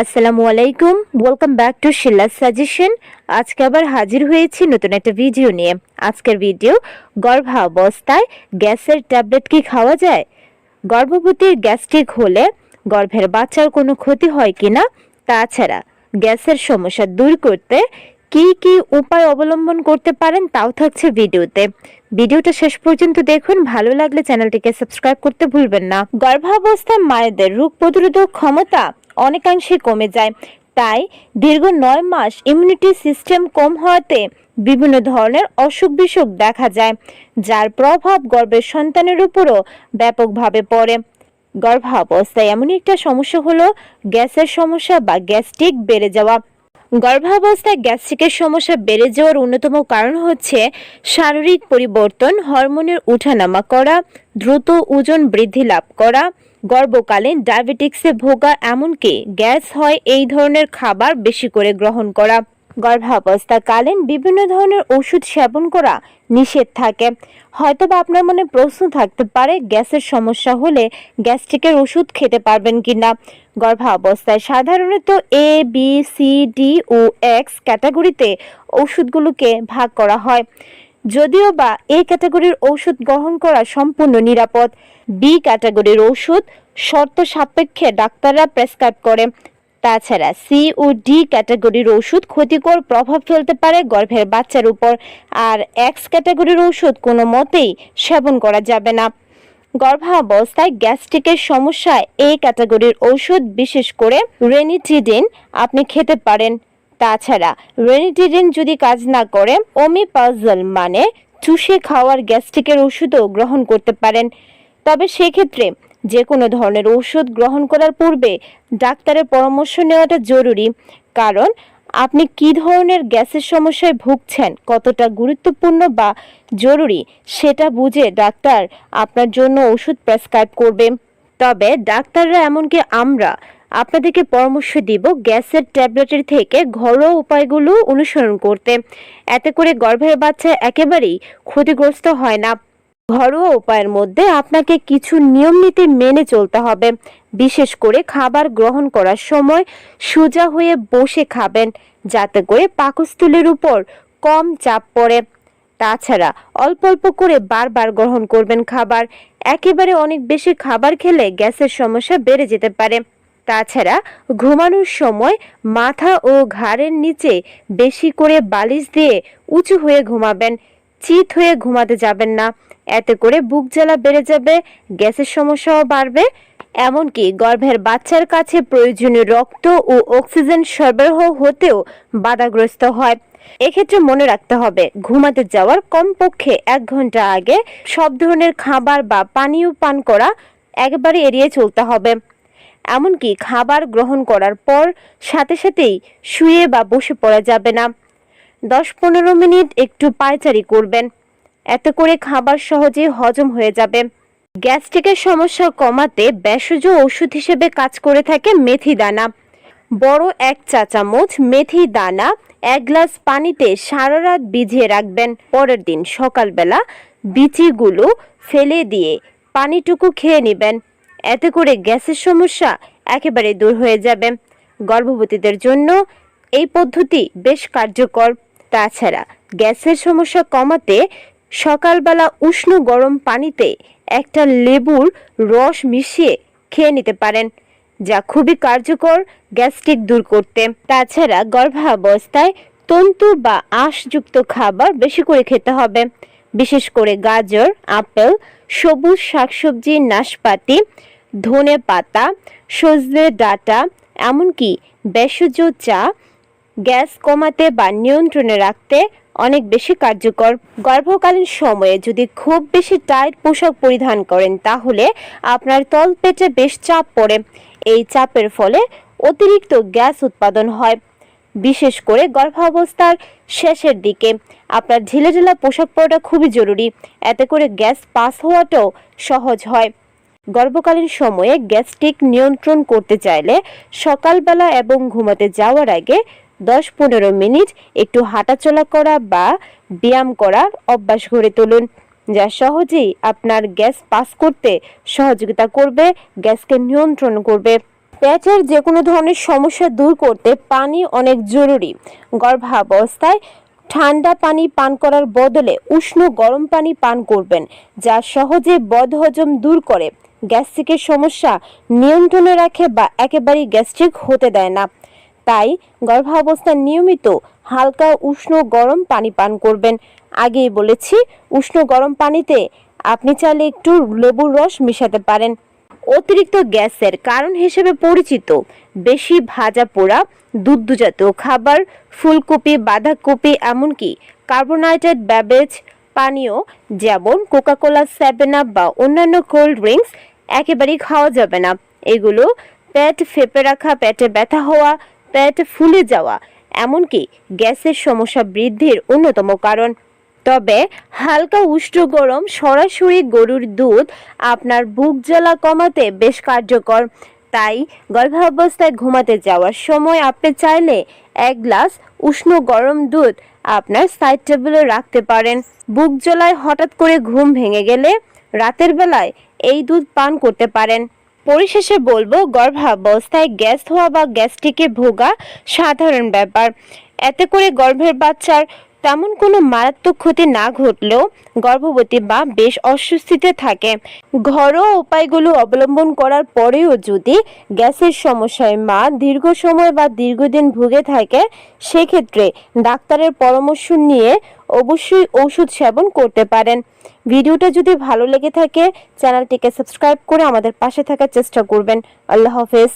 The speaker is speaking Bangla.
আসসালামু আলাইকুম। ওয়েলকাম ব্যাক টু শিল্লা সাজেশন আজকে আবার হাজির হয়েছি নতুন একটা ভিডিও নিয়ে। আজকের ভিডিও গর্ভাবস্থায় গ্যাসের ট্যাবলেট কি খাওয়া যায়? গর্ভবতীর গ্যাস্ট্রিক হলে গর্ভের বাচ্চার কোনো ক্ষতি হয় কি না? তাছাড়া গ্যাসের সমস্যা দূর করতে কি কি উপায় অবলম্বন করতে পারেন তাও থাকছে ভিডিওতে ভিডিওটা শেষ পর্যন্ত দেখুন। ভালো লাগলে চ্যানেলটিকে সাবস্ক্রাইব করতে ভুলবেন না। গর্ভাবস্থায় মায়েদের রোগ প্রতিরোধক ক্ষমতা অনেকাংশে কমে যায়। তাই দীর্ঘ নয় মাস ইমিউনিটি সিস্টেম কম হওয়াতে বিভিন্ন ধরনের অসুখ বিসুখ দেখা যায়, যার প্রভাব গর্ভের সন্তানের উপরও ব্যাপকভাবে পড়ে। গর্ভাবস্থায় এমন একটা সমস্যা হলো গ্যাসের সমস্যা বা গ্যাস্ট্রিক বেড়ে যাওয়া। গর্ভাবস্থায় গ্যাস্ট্রিকের সমস্যা বেড়ে যাওয়ার অন্যতম কারণ হচ্ছে শারীরিক পরিবর্তন, হরমোনের উঠানামা করা, দ্রুত ওজন বৃদ্ধি লাভ করা গর্ভকালীন ডায়াবেটিক্সে ভোগা এমনকি গ্যাস হয় এই ধরনের খাবার বেশি করে গ্রহণ করা। গর্ভাবস্থাকালীন বিভিন্ন ধরনের ওষুধ সেবন করা নিষেধ থাকে। হয়তোবা আপনার মনে প্রশ্ন থাকতে পারে, গ্যাসের সমস্যা হলে গ্যাস্ট্রিকের ওষুধ খেতে পারবেন কিনা? গর্ভাবস্থায় সাধারণত এ বি সি ডি ও এক্স ক্যাটাগরিতে ওষুধগুলোকে ভাগ করা হয়। যদিও বা এই ক্যাটাগরির ঔষধ গ্রহণ করা সম্পূর্ণ নিরাপদ, বি ক্যাটাগরির ওষুধ শর্ত সাপেক্ষে ডাক্তাররা প্রেসক্রাইব করে। তাছাড়া সি ও ডি ক্যাটাগরির ওষুধ ক্ষতিকর প্রভাব ফেলতে পারে গর্ভের বাচ্চার উপর। আর এক্স ক্যাটাগরির ওষুধ কোনো মতেই সেবন করা যাবে না। গর্ভাবস্থায় গ্যাস্ট্রিকের সমস্যায় এই ক্যাটাগরির ঔষধ, বিশেষ করে রেনিটিডিন, আপনি খেতে পারেন। তাছাড়া রেনিটিডিন যদি কাজ না করে ওমিপাজল মানে চুষে খাওয়ার গ্যাস্ট্রিকের ওষুধও গ্রহণ করতে পারেন। তবে সেক্ষেত্রে যে কোনো ধরনের ওষুধ গ্রহণ করার পূর্বে ডাক্তারের পরামর্শ নেওয়াটা জরুরি। কারণ আপনি কি ধরনের গ্যাসের সমস্যায় ভুগছেন, কতটা গুরুত্বপূর্ণ বা জরুরি, সেটা বুঝে ডাক্তার আপনার জন্য ওষুধ প্রেসক্রাইব করবে। তবে ডাক্তাররা এমনকি আমরা আপনাদেরকে পরামর্শ দিব গ্যাসের ট্যাবলেটের থেকে ঘরোয়া উপায়গুলো অনুসরণ করতে। এতে করে গর্ভের বাচ্চা একেবারেই ক্ষতিগ্রস্ত হয় না। ঘরোয়া উপায়ের মধ্যে আপনাকে কিছু নিয়ম নীতি মেনে চলতে হবে। বিশেষ করে খাবার গ্রহণ করার সময় সোজা হয়ে বসে খাবেন, যাতে করে পাকস্থলীর উপর কম চাপ পড়ে। তাছাড়া অল্প অল্প করে বারবার গ্রহণ করবেন খাবার। একেবারে অনেক বেশি খাবার খেলে গ্যাসের সমস্যা বেড়ে যেতে পারে। তাছাড়া ঘুমানোর সময় মাথা ও ঘাড়ের নিচে বেশি করে বালিশ দিয়ে উঁচু হয়ে ঘুমাবেন, চিত হয়ে ঘুমাতে যাবেন না। এতে করে বুক জ্বালা বেড়ে যাবে, গ্যাসের সমস্যাও বাড়বে। এমনকি গর্ভের বাচ্চার কাছে প্রয়োজনীয় রক্ত ও অক্সিজেন সরবরাহ হতেও বাধাগ্রস্ত হয়। এক্ষেত্রে মনে রাখতে হবে, ঘুমাতে যাওয়ার কমপক্ষে এক ঘণ্টা আগে সব ধরনের খাবার বা পানীয় পান করা একেবারে এড়িয়ে চলতে হবে। এমনকি খাবার গ্রহণ করার পর সাথে সাথেই শুয়ে বা বসে পড়া যাবে না। দশ পনেরো মিনিট একটু পায়চারি করবেন। এতে করে খাবার সহজে হজম হয়ে যাবে। গ্যাস্ট্রিকের সমস্যা কমাতে ভেষজ ওষুধ হিসেবে কাজ করে থাকে মেথি দানা। বড় এক চা চামচ মেথি দানা এক গ্লাস পানিতে সারা রাত ভিজিয়ে রাখবেন। পরের দিন সকালবেলা বিচিগুলো ফেলে দিয়ে পানিটুকু খেয়ে নেবেন। এতে করে গ্যাসের সমস্যা একেবারে দূর হয়ে যাবে। গর্ভবতীদের জন্য এই পদ্ধতি বেশ কার্যকর। তাছাড়া গ্যাসের সমস্যা কমাতে সকালবেলা উষ্ণ গরম পানিতে একটা লেবুর রস মিশিয়ে খেয়ে নিতে পারেন, যা খুবই কার্যকর গ্যাস্ট্রিক দূর করতে। তাছাড়া গর্ভাবস্থায় তন্তু বা আঁশযুক্ত খাবার বেশি করে খেতে হবে। বিশেষ করে গাজর, আপেল, সবুজ শাকসবজি, নাশপাতি ধনে পাতা, সজনে ডাঁটা, এমনকি ভেষজ চা গ্যাস কমাতে বা নিয়ন্ত্রণে রাখতে অনেক বেশি কার্যকর। গর্ভকালীন সময়ে যদি খুব বেশি টাইট পোশাক পরিধান করেন, তাহলে আপনার তলপেটে বেশ চাপ পড়ে। এই চাপের ফলে অতিরিক্ত গ্যাস উৎপাদন হয়। বিশেষ করে গর্ভাবস্থার শেষের দিকে। আপনার ঢিলে ঢিলা পোশাক পরাটা খুবই জরুরি। এতে করে গ্যাস পাস হওয়াটাও সহজ হয়। গর্ভকালীন সময়ে গ্যাস্ট্রিক নিয়ন্ত্রণ করতে চাইলে সকালবেলা এবং ঘুমাতে যাওয়ার আগে দশ পনেরো মিনিট একটু হাঁটাচলা করা বা ব্যায়াম করার অভ্যাস গড়ে তুলুন, যা সহজেই আপনার গ্যাস পাস করতে সহযোগিতা করবে, গ্যাসকে নিয়ন্ত্রণ করবে। পেটের যে কোনো ধরনের সমস্যা দূর করতে পানি অনেক জরুরি। গর্ভাবস্থায় ঠান্ডা পানি পান করার বদলে উষ্ণ গরম পানি পান করবেন, যা সহজে বদহজম দূর করে। গ্যাস্ট্রিকের সমস্যা নিয়ন্ত্রণে রাখে বা একেবারেই গ্যাস্ট্রিক হতে দেয় না। তাই গর্ভাবস্থায় নিয়মিত হালকা উষ্ণ গরম পানি পান করবেন। আগেই বলেছি, উষ্ণ গরম পানিতে আপনি চাইলে একটু লেবুর রস মেশাতে পারেন। অতিরিক্ত গ্যাসের কারণ হিসেবে পরিচিত বেশি ভাজা পোড়া, দুগ্ধজাতীয় খাবার, ফুলকপি, বাঁধাকপি, এমনকি কার্বোনাইটেড ব্যাবেজ, পানীয়, যেমন কোকাকোলা, সেভেন আপ বা অন্যান্য কোল্ড ড্রিঙ্কস একেবারেই খাওয়া যাবে না। এগুলো পেট ফেপে রাখা, পেটে ব্যথা হওয়া, পেট ফুলে যাওয়া, এমনকি গ্যাসের সমস্যা বৃদ্ধির অন্যতম কারণ। তবে হালকা উষ্ণ গরম সরাসরি গরুর দুধ আপনার বুক জ্বালা কমাতে বেশ কার্যকর। তাই গর্ভাবস্থায় ঘুমাতে যাওয়ার সময় আপনি চাইলে এক গ্লাস উষ্ণ গরম দুধ আপনার সাইড টেবিলে রাখতে পারেন। বুক জ্বালায় হঠাৎ করে ঘুম ভেঙে গেলে রাতের বেলায় এই দুধ পান করতে পারেন। পরিশেষে বলব, গর্ভাবস্থায় গ্যাস হওয়া বা গ্যাস্ট্রিকে ভোগা সাধারণ ব্যাপার। এতে করে গর্ভের বাচ্চার তেমন কোনো মারাত্মক ক্ষতি না ঘটলেও গর্ভবতী বা বেশ অস্বস্তিতে থাকে। ঘরোয়া উপায়গুলো অবলম্বন করার পরেও যদি গ্যাসের সমস্যায় মা দীর্ঘ সময় বা দীর্ঘদিন ভুগে থাকে, সেক্ষেত্রে ডাক্তারের পরামর্শ নিয়ে অবশ্যই ওষুধ সেবন করতে পারেন। ভিডিওটা যদি ভালো লেগে থাকে, চ্যানেলটিকে সাবস্ক্রাইব করে আমাদের পাশে থাকার চেষ্টা করবেন। আল্লাহ হাফেজ।